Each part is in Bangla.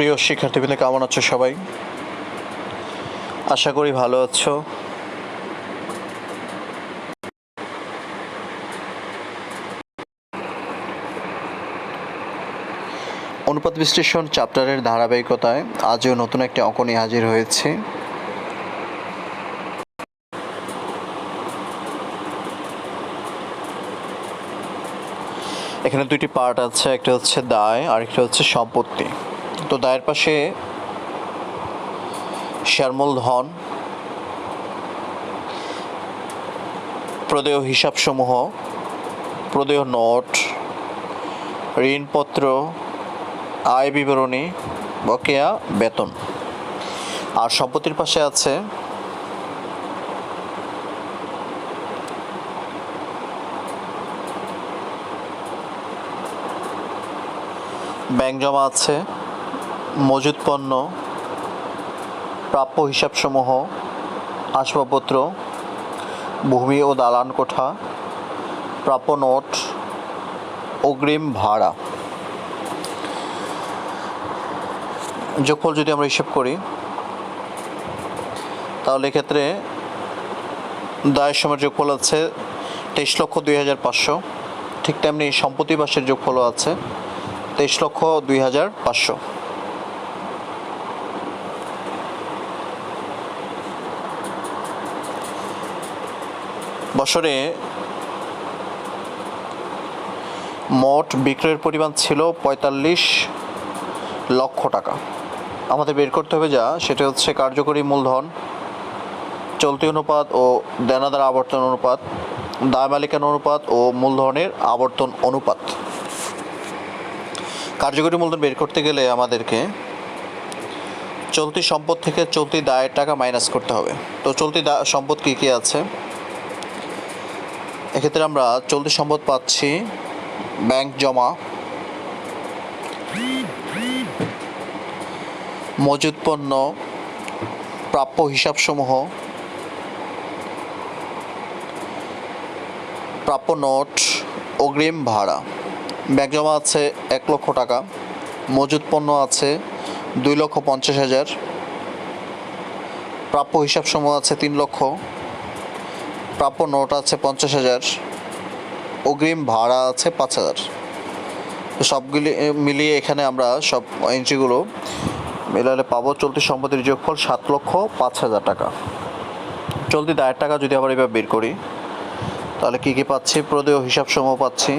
প্রিয় শিক্ষার্থীবৃন্দ, কেমন আছো সবাই? আশা করি ভালো আছো। অনুপাত বিশ্লেষণ চ্যাপ্টারের ধারাবাহিকতায় আজও নতুন একটি অঙ্ক নিয়ে হাজির হয়েছে। এখানে দুইটি পার্ট আছে, একটা হচ্ছে দায় আর একটা হচ্ছে সম্পত্তি। তো দায়ের পাশে শেয়ারমূল ধন প্রদেয় হিসাবসমূহ, প্রদেয় নোট, ঋণপত্র, আয় বিবরণী, বকেয়া, বেতন। আর সম্পত্তির পাশে আছে ব্যাংক জমা আছে। মজুদ পণ্য প্রাপ্য হিসাবসমূহ, আসবাবপত্র, ভূমি ও দালান কোঠা, প্রাপ্য নোট, অগ্রিম ভাড়া। যোগফল যদি আমরা হিসাব করি, তাহলে এক্ষেত্রে দায়ের সময় যোগফল আছে তেইশ লক্ষ দুই হাজার পাঁচশো। ঠিক তেমনি সম্পত্তি বাসের যোগফলও আছে তেইশ লক্ষ দুই হাজার পাঁচশো। বছরে মোট বিক্রয়ের পরিমাণ ছিল পঁয়তাল্লিশ লক্ষ টাকা। আমাদের বের করতে হবে যা, সেটা হচ্ছে কার্যকরী মূলধন, চলতি অনুপাত ও দেনাদার আবর্তন অনুপাত, দায় মালিকানা অনুপাত ও মূলধনের আবর্তন অনুপাত। কার্যকরী মূলধন বের করতে গেলে আমাদেরকে চলতি সম্পদ থেকে চলতি দায়ের টাকা মাইনাস করতে হবে। তো চলতি সম্পদ কী কী আছে? এক্ষেত্রে আমরা চলতি সম্পদ পাচ্ছি, ব্যাংক জমা মজুদ পণ্য, প্রাপ্য হিসাবসমূহ, প্রাপ্য নোট, অগ্রিম ভাড়া। ব্যাংক জমা আছে এক লক্ষ টাকা মজুদ পণ্য আছে দুই লক্ষ পঞ্চাশ হাজার, প্রাপ্য হিসাবসমূহ আছে তিন লক্ষ। প্রাপ্য নোট আছে পঞ্চাশ হাজার। অগ্রিম ভাড়া আছে পাঁচ হাজার। সবগুলি মিলিয়ে এখানে আমরা সব এন্ট্রিগুলো মেলালে পাবো। চলতি সম্পত্তির যোগফল সাত লক্ষ পাঁচ হাজার টাকা। চলতি দায়ের টাকা যদি আবার এবার বের করি, তাহলে কী কী পাচ্ছি? প্রদেয় হিসাবসমূহ পাচ্ছি,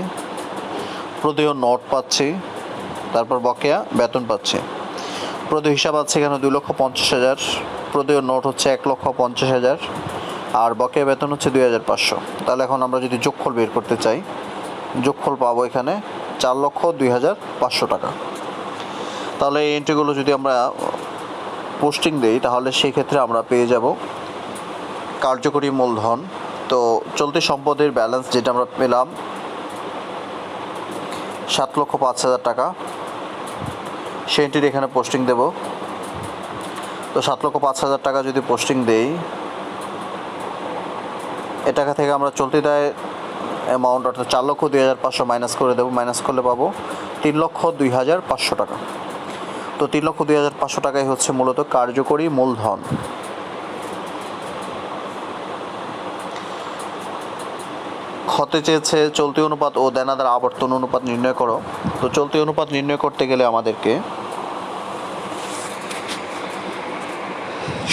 প্রদেয় নোট পাচ্ছি, তারপর বকেয়া বেতন পাচ্ছি। প্রদেয় হিসাব আছে এখানে দুই লক্ষ পঞ্চাশ হাজার, প্রদেয় নোট হচ্ছে এক লক্ষ পঞ্চাশ হাজার। আর বকেয়া বেতন হচ্ছে দুই হাজার পাঁচশো। তাহলে এখন আমরা যদি যোগফল বের করতে চাই, যোগফল পাবো এখানে চার লক্ষ দুই হাজার পাঁচশো টাকা। তাহলে এই এন্ট্রিগুলো যদি আমরা পোস্টিং দিই, তাহলে সেই ক্ষেত্রে আমরা পেয়ে যাব কার্যকরী মূলধন। তো চলতি সম্পদের ব্যালেন্স যেটা আমরা পেলাম সাত লক্ষ পাঁচ হাজার টাকা। সেই এন্ট্রির এখানে পোস্টিং দেব। তো সাত লক্ষ পাঁচ হাজার টাকা যদি পোস্টিং দেই এ টাকা থেকে আমরা চলতি দায় অ্যামাউন্ট অর্থাৎ চার লক্ষ দুই হাজার পাঁচশো মাইনাস করে দেবো মাইনাস করলে পাবো তিন লক্ষ দুই হাজার পাঁচশো টাকা। তো তিন লক্ষ দুই হাজার পাঁচশো টাকাই হচ্ছে মূলত কার্যকরী মূলধন। ক্ষতে চেয়েছে চলতি অনুপাত ও দেনাদার আবর্তন অনুপাত নির্ণয় করো। তো চলতি অনুপাত নির্ণয় করতে গেলে আমাদেরকে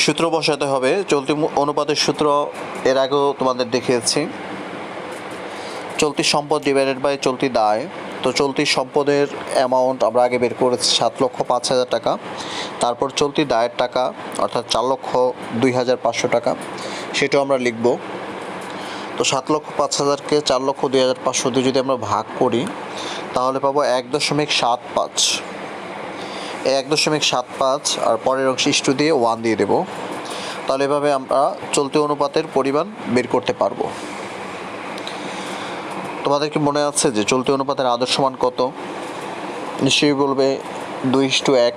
সূত্র বসাতে হবে। চলতি অনুপাতের সূত্র এর আগেও তোমাদের দেখিয়েছি। চলতি সম্পদ ডিভাইডেড বাই চলতি দায়। তো চলতি সম্পদের অ্যামাউন্ট আমরা আগে বের করেছি সাত লক্ষ পাঁচ হাজার টাকা। তারপর চলতি দায়ের টাকা, অর্থাৎ চার লক্ষ দুই হাজার পাঁচশো টাকা, সেটাও আমরা লিখব। তো সাত লক্ষ পাঁচ হাজারকে চার লক্ষ দুই হাজার পাঁচশো দিয়ে যদি আমরা ভাগ করি, তাহলে পাবো এক দশমিক সাত পাঁচ। এক দশমিক সাত পাঁচ আর পরের অংশ ইস্টু দিয়ে ওয়ান দিয়ে দেবো। তাহলে এভাবে আমরা চলতি অনুপাতের পরিমাণ বের করতে পারব। তোমাদের কি মনে আছে যে চলতি অনুপাতের আদর্শ মান কত? নিশ্চয়ই বলবে দুই ইস্টু এক।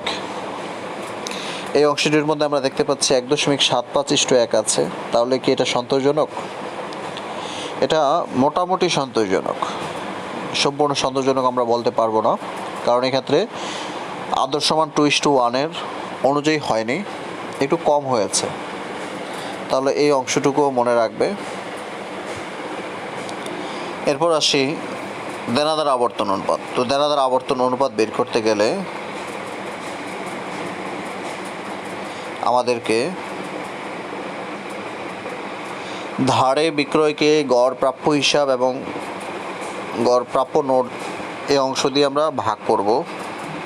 এই অংশটির মধ্যে আমরা দেখতে পাচ্ছি এক দশমিক সাত পাঁচ ইস্টু এক আছে। তাহলে কি এটা সন্তোষজনক? এটা মোটামুটি সন্তোষজনক। সম্পূর্ণ সন্তোষজনক আমরা বলতে পারব না। কারণ এক্ষেত্রে আদর্শমান টু ইস টু ওয়ানের অনুযায়ী হয়নি, একটু কম হয়েছে। তাহলে এই অংশটুকুও মনে রাখবে। এরপর আসি দেনাদার আবর্তন অনুপাত। তো দেনাদার আবর্তন অনুপাত বের করতে গেলে আমাদেরকে ধারে বিক্রয়কে গড় প্রাপ্য হিসাব এবং গড় প্রাপ্য নোট এই অংশ দিয়ে আমরা ভাগ করব।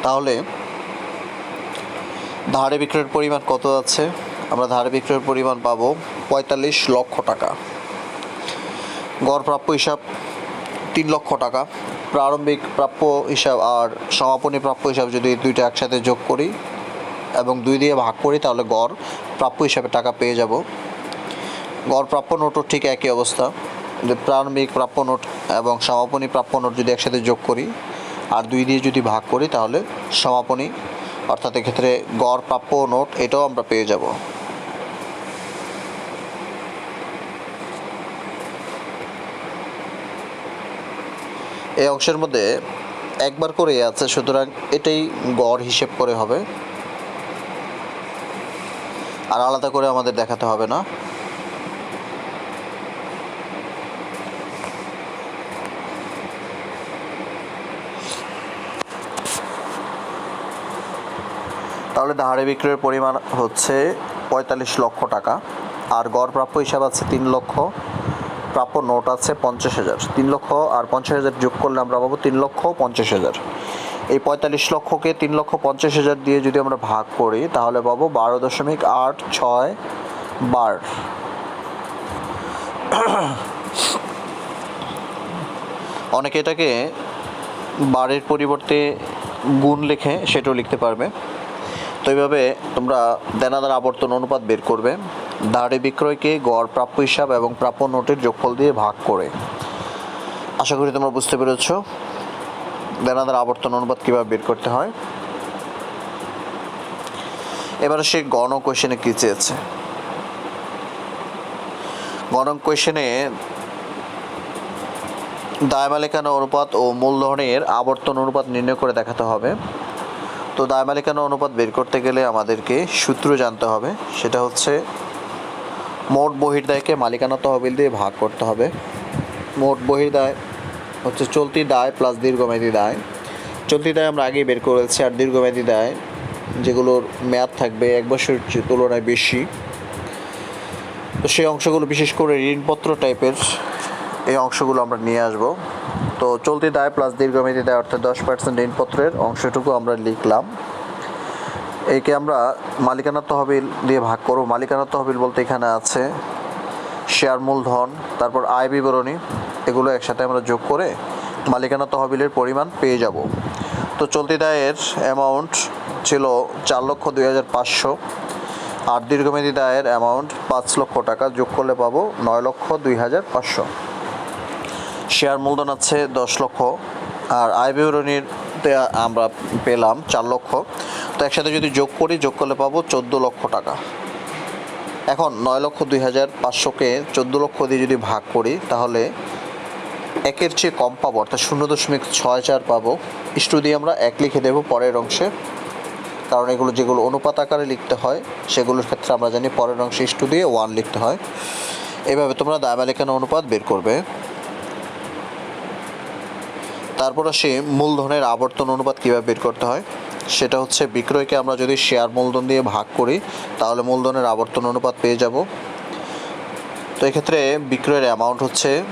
তাহলে ধারে বিক্রয়ের পরিমাণ কত আছে? আমরা ধারে বিক্রয়ের পরিমাণ পাবো পঁয়তাল্লিশ লক্ষ টাকা। গড় প্রাপ্য হিসাব তিন লক্ষ টাকা। প্রারম্ভিক প্রাপ্য হিসাব আর সমাপনী প্রাপ্য হিসাব যদি দুইটা একসাথে যোগ করি এবং দুই দিয়ে ভাগ করি, তাহলে গড় প্রাপ্য হিসাবে টাকা পেয়ে যাব। গড় প্রাপ্য নোটও ঠিক একই অবস্থা। যে প্রারম্ভিক প্রাপ্য নোট এবং সমাপনী প্রাপ্য নোট যদি একসাথে যোগ করি আর দুই দিয়ে যদি ভাগ করি তাহলে সমাপনী, অর্থাৎ এক্ষেত্রে গড় প্রাপ্য নোট, এটাও আমরা পেয়ে যাব। এই অংশের মধ্যে একবার করে আছে, সুতরাং এটাই গড় হিসেব করে হবে। আর আলাদা করে আমাদের দেখাতে হবে না। তাহলে ধারে বিক্রয়ের পরিমাণ হচ্ছে পঁয়তাল্লিশ লক্ষ টাকা, আর গড় প্রাপ্য হিসাব আছে তিন লক্ষ, প্রাপ্য নোট আছে পঞ্চাশ হাজার। তিন লক্ষ আর পঞ্চাশ হাজার যোগ করলে আমরা পাবো তিন লক্ষ পঞ্চাশ হাজার। এই পঁয়তাল্লিশ লক্ষকে তিন লক্ষ পঞ্চাশ হাজার দিয়ে যদি আমরা ভাগ করি, তাহলে পাবো বারো দশমিক আট ছয় বার। অনেকে এটাকে বারের পরিবর্তে গুণ লিখে সেটাও লিখতে পারবে। তো এইভাবে তোমরা দেনাদার আবর্তন অনুপাত বের করবে ধারে বিক্রয়কে গড় প্রাপ্য হিসাব এবং প্রাপ্য নোটের যোগফল দিয়ে ভাগ করে। আশা করি তোমরা বুঝতে পেরেছ দেনাদার আবর্তন অনুপাত কীভাবে বের করতে হয়। এবারে সে গণ কোয়েশনে কী চেয়েছে? গণ কোয়েশনে দায়মালিকানা অনুপাত ও মূলধনের আবর্তন অনুপাত নির্ণয় করে দেখাতে হবে। তো দায় মালিকানা অনুপাত বের করতে গেলে আমাদেরকে সূত্র জানতে হবে। সেটা হচ্ছে মোট বহির্দায়কে মালিকানা তহবিল দিয়ে ভাগ করতে হবে। মোট বহির্দায় হচ্ছে চলতি দায় প্লাস দীর্ঘমেয়াদী দায়। চলতি দায় আমরা আগেই বের করেছি আর দীর্ঘমেয়াদী দায় যেগুলোর মেয়াদ থাকবে এক বছরের তুলনায় বেশি। তো সেই অংশগুলো বিশেষ করে ঋণপত্র টাইপের এই অংশগুলো আমরা নিয়ে আসব। তো চলতি দায় প্লাস দীর্ঘমেয়াদী দায় অর্থাৎ দশ পার্সেন্ট ঋণপত্রের অংশটুকু আমরা লিখলাম। একে আমরা মালিকানা তহবিল দিয়ে ভাগ করব। মালিকানা তহবিল বলতে এখানে আছে শেয়ার মূলধন, তারপর আয় বিবরণী, এগুলো একসাথে আমরা যোগ করে মালিকানা তহবিলের পরিমাণ পেয়ে যাব। তো চলতি দায়ের অ্যামাউন্ট ছিল চার লক্ষ দুই হাজার পাঁচশো। আর দীর্ঘমেয়াদী দায়ের অ্যামাউন্ট পাঁচ লক্ষ টাকা যোগ করলে পাবো নয় লক্ষ দুই হাজার পাঁচশো। শেয়ার মূলধন আছে দশ লক্ষ, আর আয় বিবরণীতে আমরা পেলাম চার লক্ষ। তো একসাথে যদি যোগ করি, যোগ করলে পাবো চোদ্দ লক্ষ টাকা। এখন নয় লক্ষ দুই হাজার পাঁচশোকে চোদ্দ লক্ষ দিয়ে যদি ভাগ করি, তাহলে একের চেয়ে কম পাবো, অর্থাৎ শূন্য দশমিক ছয় চার পাবো। ইস্টু দিয়ে আমরা এক লিখে দেবো পরের অংশে, কারণ এগুলো যেগুলো অনুপাত আকারে লিখতে হয়, সেগুলোর ক্ষেত্রে আমরা জানি পরের অংশে ইস্টু দিয়ে ওয়ান লিখতে হয়। এভাবে তোমরা দায়মালিকানা অনুপাত বের করবে? তারপর আসি মূলধনের আবর্তন অনুপাত কীভাবে বের করতে হয়? সেটা হচ্ছে বিক্রয়কে আমরা যদি শেয়ার মূলধন দিয়ে ভাগ করি, তাহলে মূলধনের আবর্তন অনুপাত পেয়ে যাব। তো এক্ষেত্রে বিক্রয়ের অ্যামাউন্ট হচ্ছে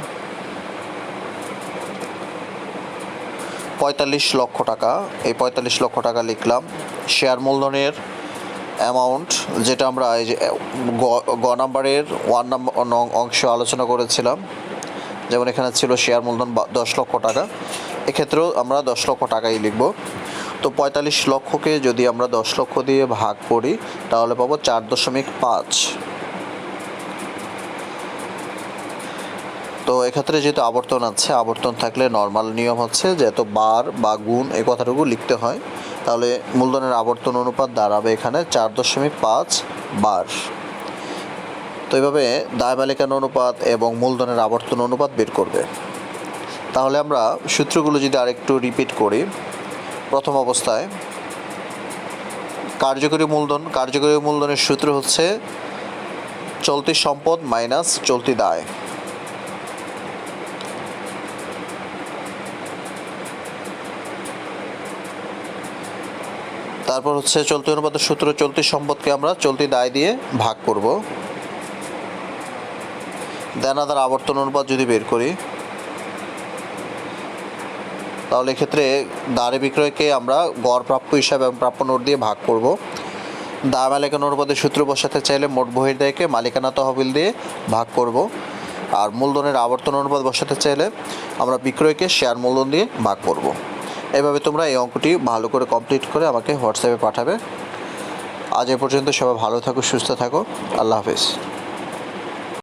পঁয়তাল্লিশ লক্ষ টাকা। এই পঁয়তাল্লিশ লক্ষ টাকা লিখলাম। শেয়ার মূলধনের অ্যামাউন্ট যেটা আমরা এই যে, গ- নাম্বারের ওয়ান নাম্বার অংশ আলোচনা করেছিলাম। যেমন এখানে ছিল শেয়ার মূলধন দশ লক্ষ টাকা। এক্ষেত্রেও আমরা দশ লক্ষ টাকাই লিখব। তো পঁয়তাল্লিশ লক্ষকে যদি আমরা দশ লক্ষ দিয়ে ভাগ করি, তাহলে পাবো চার দশমিক পাঁচ। তো এক্ষেত্রে যেহেতু আবর্তন আছে, আবর্তন থাকলে নর্মাল নিয়ম হচ্ছে যে এত বার বা গুণ এই কথাটুকু লিখতে হয়। তাহলে মূলধনের আবর্তন অনুপাত দাঁড়াবে এখানে চার দশমিক পাঁচ বার। তো এইভাবে দায় মালিকানা অনুপাত এবং মূলধনের আবর্তন অনুপাত বের করবে। তাহলে আমরা সূত্রগুলো যদি আরেকটু রিপিট করি, প্রথম অবস্থায় কার্যকরী মূলধন, কার্যকরী মূলধনের সূত্র হচ্ছে চলতি সম্পদ মাইনাস চলতি দায়। তারপর হচ্ছে চলতি অনুপাতের সূত্র, চলতি সম্পদকে আমরা চলতি দায় দিয়ে ভাগ করব। দেনাদার আবর্তন অনুপাত যদি বের করি তাহলে এক্ষেত্রে দাঁড়ে বিক্রয়কে আমরা গড় প্রাপ্য হিসাবে এবং প্রাপ্য নোট দিয়ে ভাগ করব। দা মালিকানা অনুপাতের সূত্র বসাতে চাইলে মোট বহির্দায়কে মালিকানা তহবিল দিয়ে ভাগ করব। আর মূলধনের আবর্তন অনুপাত বসাতে চাইলে আমরা বিক্রয়কে শেয়ার মূলধন দিয়ে ভাগ করব। এভাবে তোমরা এই অঙ্কটি ভালো করে কমপ্লিট করে আমাকে হোয়াটসঅ্যাপে পাঠাবে। আজ এ পর্যন্ত সবাই ভালো থাকো, সুস্থ থাকো। আল্লাহ হাফেজ।